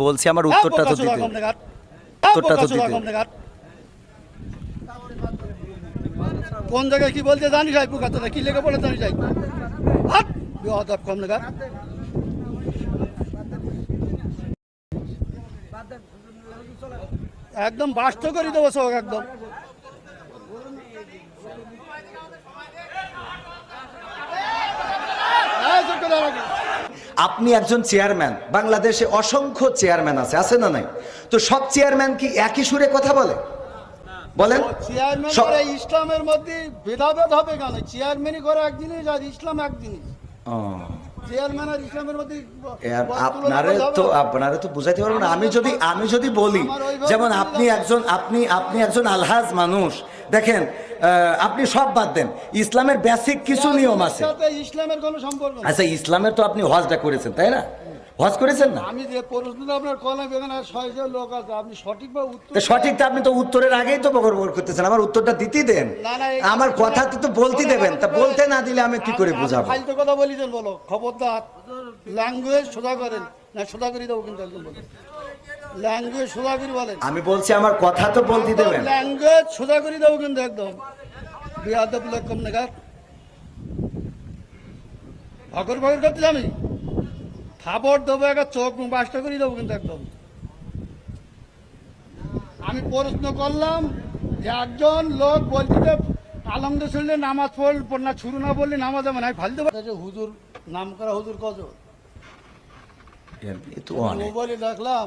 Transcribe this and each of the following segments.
বলছি আমার উত্তরটা তো দিতে। উত্তরটা তো দিতে। কোন জায়গায় কি বলতে জানি যাই পুকাতে কি লেগে বলে জানি যাই হাত বিহদব কম নাগাদ একদম বাস্ত করে দেবো সব একদম। হ্যাঁ। আপনি একজন চেয়ারম্যান বাংলাদেশে অসংখ্য চেয়ারম্যান আছে আছে না নাই? তো সব চেয়ারম্যান কি একই সুরে কথা বলে? বলেন। চেয়ারম্যান ইসলামের মধ্যে ভেদাভেদ হবে কেন? চেয়ারম্যানই করে এক জিনিস আর ইসলাম এক জিনিস। আপনারে তো আপনারে তো বুঝাইতে পারব না। আমি যদি আমি যদি বলি যেমন আপনি একজন আপনি আপনি একজন আলহাজ মানুষ দেখেন আপনি সব বাদ দেন। ইসলামের বেসিক কিছু নিয়ম আছে। ইসলামের কোনো সম্পর্ক আচ্ছা ইসলামের তো আপনি হজটা করেছেন তাই না? হজ করেছেন না? আমি যে প্রশ্নটা আপনার কলম এখানে ছয়জন লোক আছে আপনি সঠিকভাবে উত্তর সঠিক তো আপনি তো উত্তরের আগেই তো বকর বকর করতেছেন আমার উত্তরটা দিতেই দেন। আমার কথা তো তো বলতে দেবেন তা বলতে না দিলে আমি কি করে বুঝাবো? ফালতু কথা বলিছেন বলো খবরদার ল্যাঙ্গুয়েজ সোজা করেন না সোজা করে দেবো কিন্তু একদম ল্যাঙ্গুয়েজ সোজা করে বলেন। আমি বলছি আমার কথা তো বলতে দেবেন। ল্যাঙ্গুয়েজ সোজা করে দেবো কিন্তু একদম। বিয়াদব লোক কম নাগাদ ভগর ভগর করতে আমি খাবার দেবো একটা চোখ বাসটা করে দেবো কিন্তু একদম। আমি প্রশ্ন করলাম যে একজন লোক বলছি যে আলমদের শুনলে নামাজ পড়ল পড় না শুরু না বললে নামাজ হবে না। ফালতে পারি হুজুর নাম করা হুজুর তো মোবাইলে দেখলাম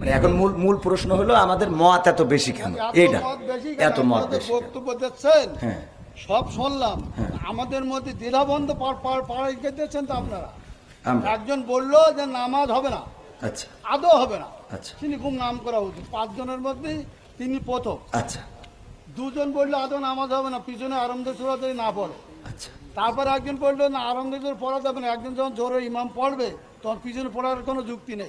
মানে এখন মূল মূল প্রশ্ন হলো আমাদের মত এত বেশি কেন? এত মত বেশি বক্তব্য দিচ্ছেন? হ্যাঁ। সব শুনলাম। আমাদের মধ্যে দ্বিধাবন্ধ তো আপনারা। একজন বলল যে নামাজ হবে না। আচ্ছা। আদৌ হবে না। আচ্ছা। তিনি খুব নাম করা উচিত। পাঁচজনের মধ্যে তিনি প্রথম। আচ্ছা। দুজন বলল আদৌ নামাজ হবে না। পিছনে আরম্ভ সুরাতে না পড়ে। আচ্ছা। তারপর একজন বলল না আরম্ভ সুর পড়া যাবে না। একজন যখন জোরে ইমাম পড়বে তখন পিছনে পড়ার কোনো যুক্তি নেই।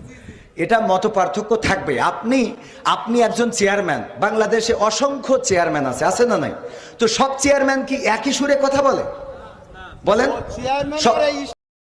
এটা মত পার্থক্য থাকবে। আপনি আপনি একজন চেয়ারম্যান বাংলাদেশে অসংখ্য চেয়ারম্যান আছে আছে না নাই? তো সব চেয়ারম্যান কি একই সুরে কথা বলে? বলেন।